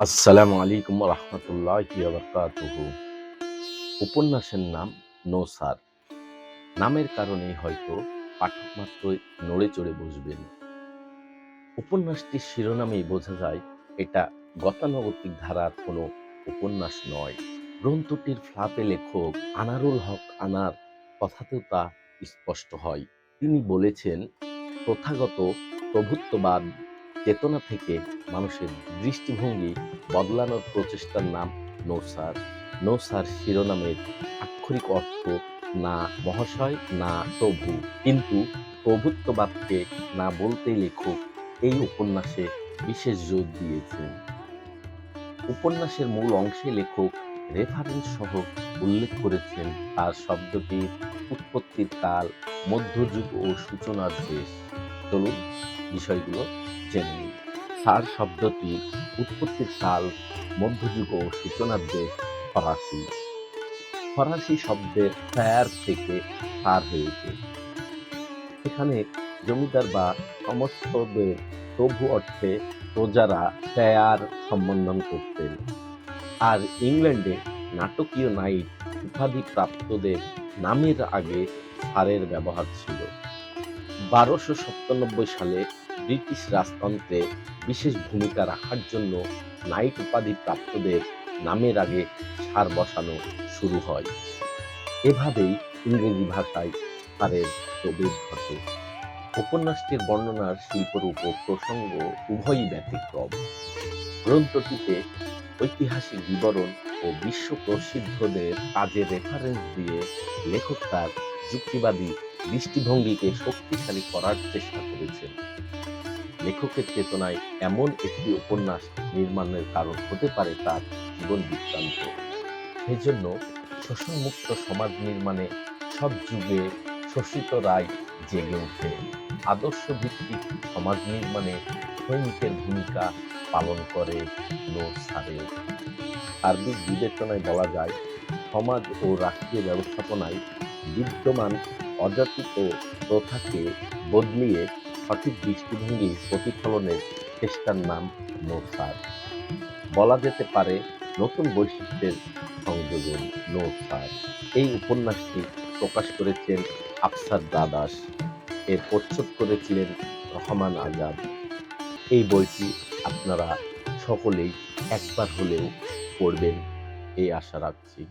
আসসালামু আলাইকুম রহমতুল্লাহ বারকাতুহু উপন্যাসের নাম নৌসার। নামের কারণেই হয়তো পাঠক মাত্রই নড়ে চড়ে বসবেন। উপন্যাসটির শিরোনামেই বোঝা যায়, এটা গতানুগতিক ধারার কোনো উপন্যাস নয়। গ্রন্থটির ফ্লাপে লেখক আনারুল হক আনার কথাতেও তা স্পষ্ট হয়। তিনি বলেছেন, প্রথাগত প্রভুত্ববাদ চেতনা থেকে মানুষের দৃষ্টিভঙ্গি বদলানোর প্রচেষ্টার নাম নৌসার। নৌসার শিরোনামের আক্ষরিক অর্থ না মহাশয়, না প্রভু। কিন্তু প্রভুত্ববাদকে না বলতেই লেখক এই উপন্যাসে বিশেষ জোর দিয়েছেন। উপন্যাসের মূল অংশে লেখক রেফারেন্স সহ উল্লেখ করেছেন তার শব্দটির উৎপত্তির কাল, মধ্যযুগ ও সূচনার দেশ। চলুন বিষয়গুলো জেনে নিই। সার শব্দটি উৎপত্তির কাল মধ্যযুগ ও সূচনার দেশ ফরাসি। ফরাসি শব্দের ফায়ার থেকে সার হয়েছে এখানে জমিদার বা সমস্তদের প্রভু অর্থে প্রজারা ফায়ার সম্বোধন করতেন। আর ইংল্যান্ডে নাটকীয় নাইট উপাধি প্রাপ্তদের নামের আগে সারের ব্যবহার ছিল। বারোশো সালে ব্রিটিশ রাজতন্ত্রে বিশেষ ভূমিকা রাখার জন্য নাইট উপাধি প্রাপ্তদের নামের আগে সার বসানো শুরু হয়। এভাবেই ইংরেজি ভাষায় সারের প্রবেশ ঘটে। উপন্যাসটির বর্ণনার শিল্পরূপ ও প্রসঙ্গ উভয়ই ব্যতিক্রম। গ্রন্থটিতে ঐতিহাসিক বিবরণ ও বিশ্ব প্রসিদ্ধদের কাজে রেফারেন্স দিয়ে লেখক তার যুক্তিবাদী দৃষ্টিভঙ্গিকে শক্তিশালী করার চেষ্টা করেছেন। লেখকের চেতনায় এমন একটি উপন্যাস নির্মাণের কারণ হতে পারে তার জীবন বৃত্তান্ত। সেজন্য শোষণমুক্ত সমাজ নির্মাণে সব যুগে শোষিত রায় জেগে ওঠে। আদর্শ ভিত্তিক সমাজ নির্মাণে সৈনিকের ভূমিকা পালন করে সারে। সার্বিক বিবেচনায় বলা যায়, সমাজ ও রাষ্ট্রীয় ব্যবস্থাপনায় বিদ্যমান অজাতিক ও প্রথাকে বদলিয়ে সঠিক দৃষ্টিভঙ্গি প্রতিফলনের চেষ্টার নাম নোসার। বলা যেতে পারে নতুন বৈশিষ্ট্যের সংযোজন নোসার। এই উপন্যাসটি প্রকাশ করেছেন আফসার দাদাস। এর প্রচ্ছদ করেছিলেন রহমান আজাদ। এই বইটি আপনারা সকলেই একবার হলেও পড়বেন, এই আশা রাখছি।